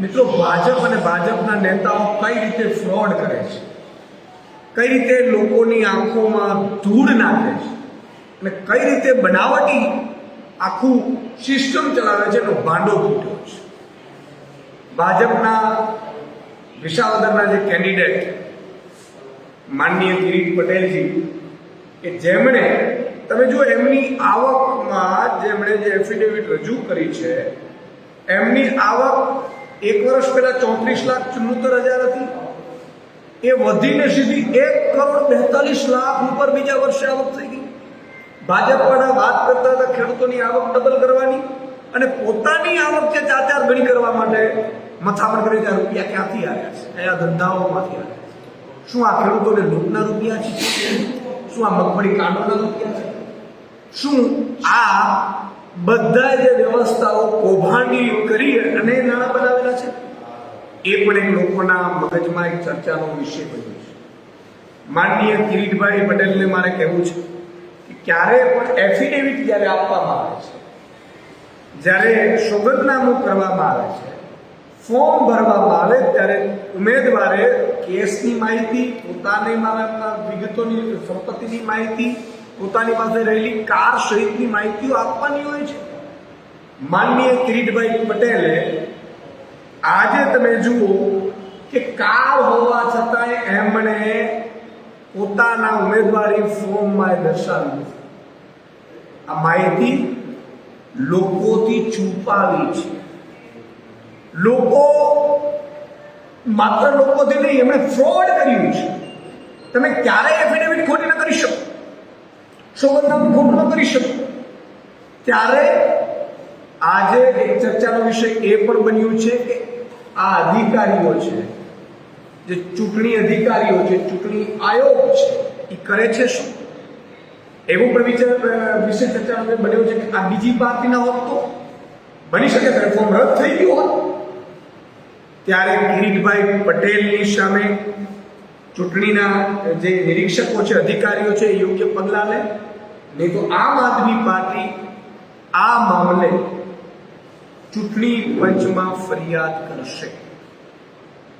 મિત્રો, ભાજપ અને ભાજપના નેતાઓ કઈ રીતે ફ્રોડ કરે છે? કઈ રીતે લોકોની આંખોમાં ધૂળ નાખે છે? અને કઈ રીતે બનાવટી આખું સિસ્ટમ ચલાવે છે એનો ભાંડો ફૂટ્યો છે? ભાજપના વિસાવદરના જે કેન્ડિડેટ માનનીય કિરીટ પટેલજી, કે જેમણે, તમે જો એમની આવકમાં જેમણે જે એફિડેવિટ રજૂ કરી છે, એમની આવક એક વર્ષ પહેલા ચોત્રીસ લાખ ચુમ્મોતેર હજાર હતી. એ વધીને સીધી એક કરોડ બેતાલીસ લાખ ઉપર બીજા વર્ષે આવક થઈ ગઈ. ભાજપવાળા વાત કરતા હતા ખેડૂતોની આવક ડબલ કરવાની અને પોતાની આવક જે ચાર ચાર ગણી કરવા માટે મથામણ કરે ત્યાં રૂપિયા ક્યાંથી આવ્યા છે? કયા ધંધાઓમાંથી આવ્યા છે? શું આ ખેડૂતોને લૂંટના રૂપિયા છે? શું આ મગફળી કાંડોના રૂપિયા છે? શું આ બધા જે વ્યવસ્થાઓ કૌભાંડી કરી અને નાણાં બનાવેલા છે, એ પણ એક લોકોના મગજમાં એક ચર્ચાનો વિષય બન્યો છે. માનનીય કિરીટભાઈ પટેલને મારે કહેવું છે કે ક્યારે પણ એફિડેવિટ જ્યારે આપવામાં આવે છે, જ્યારે સોગંદનામું કરવામાં આવે છે, ફોર્મ ભરવામાં આવે ત્યારે ઉમેદવારે કેસની માહિતી, પોતાની વિગતોની, સંપત્તિની માહિતી પોતાની પાસે રહેલી કાર સહિતની માહિતીઓ આપવાની હોય છે. માનનીય કિરીટભાઈ પટેલે આજે તમે જુઓ કે કાર હોવા છતાંય એમણે પોતાના ઉમેદવારી ફોર્મમાં દર્શાવ્યું આ માહિતી લોકોથી છુપાવી છે. લોકો માત્ર લોકોથી નહીં, એમણે ફ્રોડ કર્યું છે. તમે ક્યારેય એફિડેવિટ ખોટી ન કરી શકો. સોગંદનામું ખોટું ન કરી શકું. ત્યારે આજે એક ચર્ચાનો વિષય એ પણ બન્યું છે કે આ અધિકારીઓ છે, જે ચૂંટણી અધિકારીઓ છે, ચૂંટણી આયોગ છે એ કરે છે શું? એવું પણ વિચાર વિશે ચર્ચા બન્યો છે કે આ બીજી પાર્ટીના હોત તો? બની શકે પ્લેટફોર્મ રદ થઈ ગયું હોત? ત્યારે કિરીટભાઈ પટેલની સામે ચૂંટણીના જે નિરીક્ષકો છે, અધિકારીઓ છે યોગ્ય પગલાં લે? નહીં તો આમ આદમી પાર્ટી આ મામલે ચૂંટણી પંચમાં ફરિયાદ કરશે.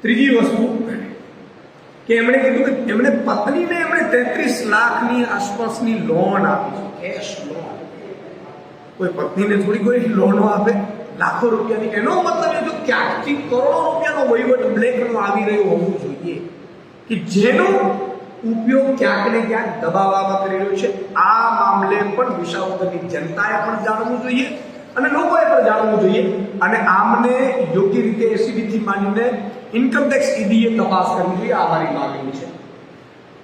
ત્રીજી વસ્તુ કે એમણે કીધું કે એમણે પત્નીને એમણે તેત્રીસ લાખની આસપાસની લોન આપી છે. કેશ લોન કોઈ પત્નીને થોડી કોઈ લોનો આપે. લાખો રૂપિયાની. એનો મતલબ એ તો ક્યાંકથી કરોડો રૂપિયાનો વહીવટ બ્લેકનો આવી રહ્યો હોવું જોઈએ. કે જેનો ઉપયોગ ક્યાંક ને ક્યાંક દબાવવામાં કરી રહ્યો છે. આ મામલે પણ વિસાવદરની જનતાએ પણ જાણવું જોઈએ અને લોકોએ પણ જાણવું જોઈએ. અને આમને યોગ્ય રીતે એસીબીથી માંડીને ઇન્કમ ટેક્સ ઈડીએ તપાસ કરવી જોઈએ, આ મારી માંગણી છે.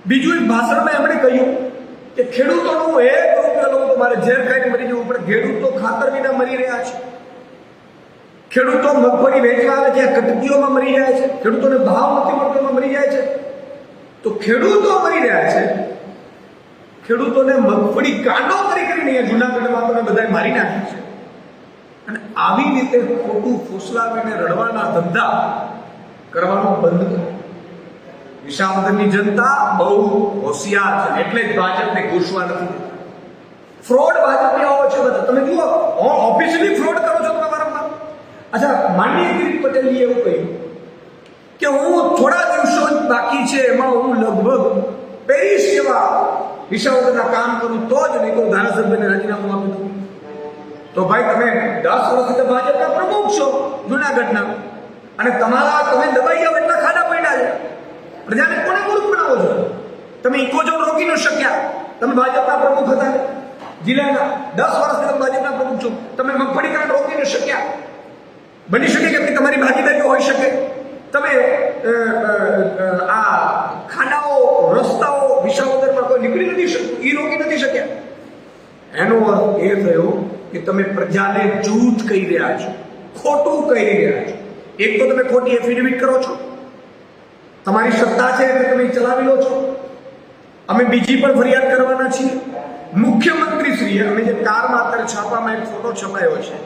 બીજું એક ભાષણમાં એમણે કહ્યું કે ખેડૂતોનું એક રૂપિયા લોકો મારે ઝેર ખાઈને મરી જવું પડે. ખેડૂતો ખાતર વિના મરી રહ્યા છે. ખેડૂતો મગફળી વેચવા આવે છે કટકીઓમાં મરી જાય છે. ખેડૂતોને ભાવ નથી મળતો મરી જાય છે. તો ખેડૂતો મરી રહ્યા છે. ખેડૂતોને મગફળી કાંડો કરી કરીને અહીંયા જુનાગઢમાં તમે બધાએ મારી નાખ્યું છે. અને આવી રીતે ખોટું ફૂસલાવીને રડવાના ધંધા કરવાનું બંધ કરો. વિશામદનની જનતા બહુ હોશિયાર છે, એટલે જ ભાજપને ઘૂસવા નથી ફ્રોડ ભાજપની આવો છે બધા. તમે જુઓ ઓફિશિયલી ફ્રોડ કરો છો તમે વારંવાર અચ્છા, માનનીય ગીરી પટેલજીએ એવું કહ્યું. કે હું થોડા દિવસો જ બાકી છે, એમાં હું લગભગ પેરિસ જેવા વિષયોના કામ કરું, તો જ નહીં તો ધારાસભ્યને રાજીનામું આપી દઉં તો ભાઈ, તમે દસ વર્ષથી ભાજપના પ્રમુખ છો જુનાગઢના. અને તમારા, તમે દબાઈ જાઓ એટલા ખાડા પડ્યા છે. પ્રજાને કોને મૂર્ખ બનાવો છો? તમે ઇકોઝોન રોકી ન શક્યા. તમે ભાજપના પ્રમુખ હતા. જિલ્લાના દસ વર્ષથી તમે ભાજપના પ્રમુખ છો. તમે મગફળી કાંડ રોકી ન શક્યા. બની શકે કે તમારી ભાગીદારી હોઈ શકે? તમે આ ખાડાઓ રસ્તાઓ, વિસાવદરમાં કોઈ નીકળી નથી શકતું એ રોકી નથી શક્યા? એનો અર્થ એ થયો કે તમે પ્રજાને જૂઠ કહી રહ્યા છો, ખોટું કહી રહ્યા છો. એક તો તમે ખોટી એફિડેવિટ કરો છો. તમારી સત્તા છે એટલે તમે ચલાવી લો છો. અમે બીજી પણ ફરિયાદ કરવાના છીએ. મુખ્યમંત્રી શ્રીએ અમે જે કારમાં અત્યારે છાપામાં એક ફોટો છપાયો છે,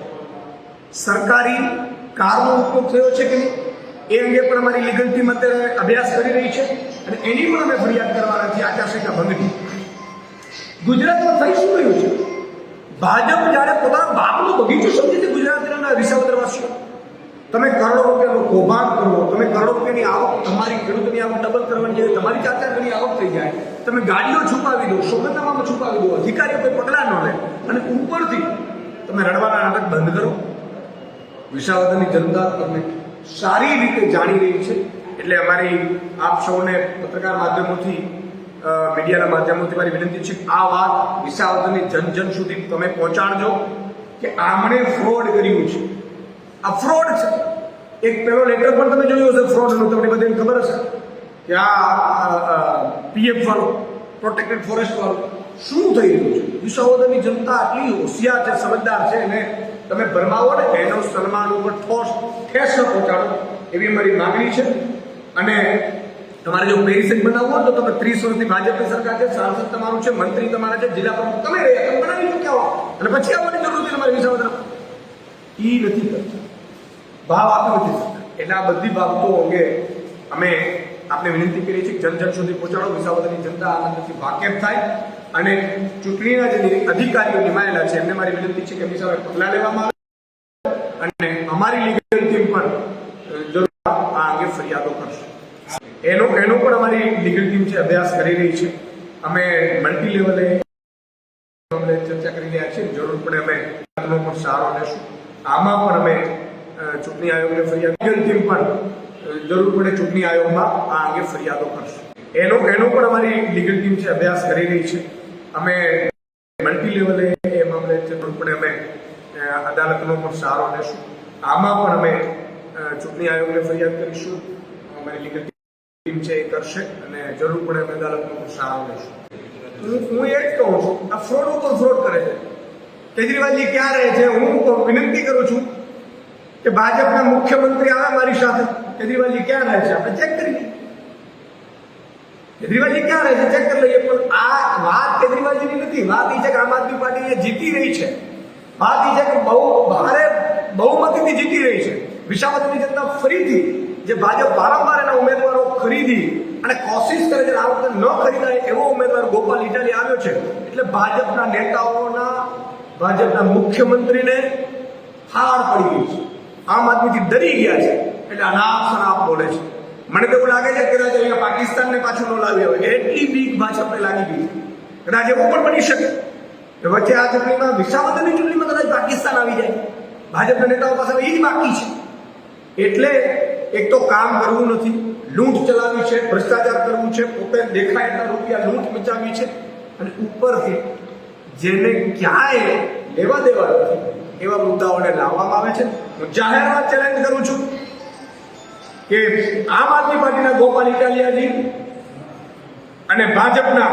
સરકારી કારનો ઉપયોગ થયો છે કે નહીં? એ અંગે પણ અમારી લીગલ ટીમ અત્યારે અભ્યાસ કરી રહી છે અને એની પણ અમે ફરિયાદ કરવાના છીએ આચારસંહિતા ભંગની ગુજરાતમાં થઈ શું રહ્યું છે? ભાજપ જ્યારે પોતાના બાપનો બગીચો સમજે છે ગુજરાતના વિસાવદરવાસીઓ. તમે કરોડો રૂપિયાનું કૌભાંડ કરો, તમે કરોડો રૂપિયાની આવક, તમારી ખેડૂતની આવક ડબલ કરવાની જગ્યાએ તમારી ચાર ગણી આવક થઈ જાય. તમે ગાડીઓ છુપાવી દો, સોગંદનામામાં છુપાવી દો, અધિકારીઓ કોઈ પગલાં ન લે. અને ઉપરથી તમે રડવાના નાટક બંધ કરો. વિસાવદરની જનતા તમને સારી રીતે જાણી રહી છે. એટલે અમારી આપ સૌને પત્રકાર માધ્યમોથી મીડિયાના માધ્યમોથી મારી વિનંતી છે, આ વાત વિસાવદરની જન જન સુધી તમે પહોંચાડજો કે આમણે ફ્રોડ કર્યું છે. આ ફ્રોડ છે. એક પેલો લેટર પણ તમે જોયો હશે ફ્રોડનો તમને બધાને ખબર હશે કે આ પીએફ વાળો પ્રોટેક્ટેડ ફોરેસ્ટ વાળો, શું થઈ રહ્યું છે? વિસાવદરની જનતા આટલી હોશિયાર છે, સમજદાર છે અને તમે ભરમાવો ને, એનો સન્માન ઉપર ઠોસ ઠેસ પહોંચાડો એવી અમારી માગણી છે. અને તમારે જો પેરિસન બનાવવું હોય તો તમે ત્રીસ વર્ષથી ભાજપની સરકાર છે, સાંસદ તમારું છે, મંત્રી તમારા છે, જિલ્લા પ્રમુખ તમે રહ્યા તમે બનાવી ચૂક્યા હો અને પછી આવવાની જરૂર નથી તમારે વિસાવદર. એ નથી કરતા. ભાવ આપી નથી એટલે આ બધી બાબતો અંગે અમે આપને વિનંતી કરીએ છીએ જન સુધી પહોંચાડો. વિસાવદરની જનતા આનંદથી વાકેફ થાય. અને ચૂંટણીના જે અધિકારીઓ નિમાયેલા છે, એમને મારી વિનંતી છે કે એમની સામે પગલાં લેવામાં આવે અને અમારી લીગલ ટીમ પણ જરૂર આ અંગે ફરિયાદો કરશે. એનો એનો પણ અમારી લીગલ ટીમ છે, અભ્યાસ કરી રહી છે. અમે મલ્ટી લેવલે અમે ચર્ચા કરી રહ્યા છીએ. જરૂર પડે અમે પણ સહારો લેશું. આમાં પણ અમે ચૂંટણી આયોગને ફરિયાદ લીગલ ટીમ પણ જરૂર પડે ચૂંટણી આયોગમાં આ અંગે ફરિયાદો કરશે. એનો એનો પણ અમારી લીગલ ટીમ છે, અભ્યાસ કરી રહી છે. અમે મલ્ટી લેવલે એ મામલે પડે અમે અદાલતનો પણ સહારો લેશું. આમાં પણ અમે ચૂંટણી આયોગને ફરિયાદ કરીશું. અમારી લીગલ ટીમ છે એ કરશે અને જરૂર પડે અમે અદાલતનો પણ સહારો લેશું. હું એ જ કહું છું, આ ફ્રોડ ઉપર ફ્રોડ કરે છે. કેજરીવાલજી ક્યાં રહે છે? હું વિનંતી કરું છું કે ભાજપના મુખ્યમંત્રી આવે મારી સાથે. કેજરીવાલજી ક્યાં રહે છે? આપણે ચેક કરી કેજરીવાલજી ક્યાં રહે છે? ચેક કરી લઈએ. પણ આ વાત કેજરીવાલજીની નથી. વાત એ છે કે આમ આદમી પાર્ટી જીતી રહી છે. વાત એ છે કે બહુ ભારે બહુમતીથી જીતી રહી છે. વિસાવદરની જનતા ફરીથી જે ભાજપ વારંવાર એના ઉમેદવારો ખરીદી અને કોશિશ કરે છે આ વખતે ન ખરીદાય એવો ઉમેદવાર ગોપાલ ઇટાલી આવ્યો છે. એટલે ભાજપના નેતાઓના, ભાજપના મુખ્યમંત્રીને હાર પડી ગઈ છે. આમ આદમીથી ડરી ગયા છે. એટલે અનાપ શનાપ બોલે છે. મને તો એવું લાગે છે કદાચ અહીંયા પાકિસ્તાનને પાછું ન લાવી હોય. એટલી બીક ભાજપને લાગી ગઈ. કદાચ એવું પણ બની શકે. કે વચ્ચે આ ચૂંટણીમાં વિસાવદરની ચૂંટણીમાં કદાચ પાકિસ્તાન આવી જાય. ભાજપના નેતાઓ પાસે એ જ બાકી છે. એટલે એક તો કામ કરવું નથી. લૂંટ ચલાવી છે, ભ્રષ્ટાચાર કરવું છે, પોતે દેખાય એટલા રૂપિયા લૂંટ મચાવી છે. અને ઉપરથી જેને ક્યાંય લેવા દેવા નથી, એવા મુદ્દાઓને લાવવામાં આવે છે. હું જાહેરમાં ચેલેન્જ કરું છું. કે આમ આદમી પાર્ટીના ગોપાલ ઇટાલિયાજી અને ભાજપના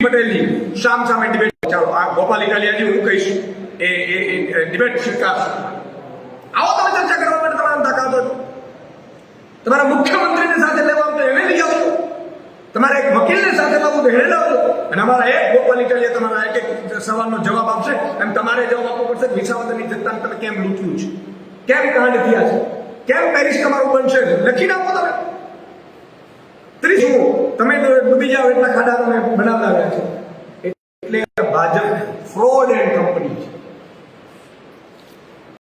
પટેલની સામ સામે ડિબેટ ચાલો, આ ગોપાલ ઇટાલિયાજી, હું કહીશ, એ એ ડિબેટ સ્વીકારશે. આવો તમે ચર્ચા કરવા માટે તમારા તાકાત હોય તમારા મુખ્યમંત્રીને સાથે લેવા તો એને લઈ આવો તમારે એક વકીલને સાથે લાવવું તો એને લાવો અને અમારા એક ગોપાલ ઇટાલિયા તમારા એક એક સવાલનો જવાબ આપશે એમ તમારે જવાબ આપવો પડશે વિસાવદરની જનતાને તમે કેમ લૂંટ્યું છે? કેમ કાંડ થયા છે? કેમ પેરિસ તમારું બનશે? લખીને આપો તમે. ત્રીજું તમે ડૂબી જાઓ, એટલા ખાડા તમે બનાવતા રહ્યા છો. એટલે ભાજપ ફ્રોડ એન્ડ